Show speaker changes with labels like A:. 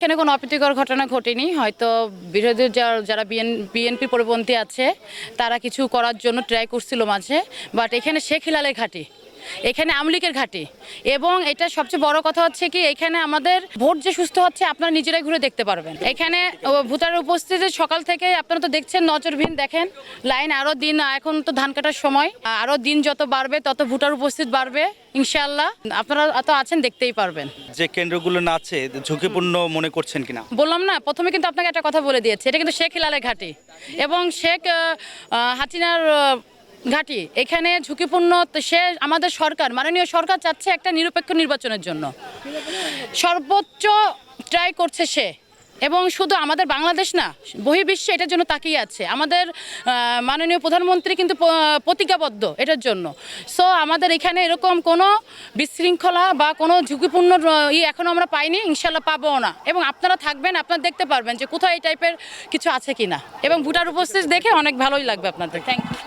A: এখানে কোনো অপ্রীতিকর ঘটনা ঘটেনি। হয়তো বিরোধী যারা বিএনপি পরিপন্থী আছে, তারা কিছু করার জন্য ট্রাই করছিল মাঝে। বাট এখানে শেখ হিলালের ঘাঁটি। এখানে আমলিকের ঘাঁটি। এবং এটা সবচেয়ে বড় কথা হচ্ছে কি এখানে আমাদের ভোট যে সুস্থ হচ্ছে আপনারা নিজেরাই ঘুরে দেখতে পারবেন। এখানে ও, ভোটারের উপস্থিতি সকাল থেকে আপনারা তো দেখছেন নজরবিহীন দেখেন। লাইন আরও দিন এখন তো ধান কাটার সময়। আরও দিন যত বাড়বে তত ভোটার উপস্থিত বাড়বে ইনশাল্লাহ আপনারা তো আছেন দেখতেই পারবেন।
B: যে কেন্দ্রগুলো না আছে ঝুঁকিপূর্ণ মনে করছেন কিনা?
A: বললাম না প্রথমে কিন্তু আপনাকে একটা কথা বলে দিয়েছে এটা কিন্তু শেখ হিলালের ঘাঁটি। এবং শেখ হাসিনার আহ, ঘাঁটি, এখানে ঝুঁকিপূর্ণ সে আমাদের সরকার, মাননীয় সরকার চাচ্ছে একটা নিরপেক্ষ নির্বাচনের জন্য। সর্বোচ্চ ট্রাই করছে সে। এবং শুধু আমাদের বাংলাদেশ না, বহির্বিশ্বে এটার জন্য তাকিয়ে আছে। আমাদের মাননীয় প্রধানমন্ত্রী কিন্তু প্রতিজ্ঞাবদ্ধ এটার জন্য। সো আমাদের এখানে এরকম কোনো বিশৃঙ্খলা বা কোনো ঝুঁকিপূর্ণ ই এখনও আমরা পাইনি ইনশাল্লাহ পাবো না। এবং আপনারা থাকবেন, আপনারা দেখতে পারবেন যে কোথাও এই টাইপের কিছু আছে কি না এবং ভোটার উপস্থিত দেখে অনেক ভালোই লাগবে আপনাদের। Thank you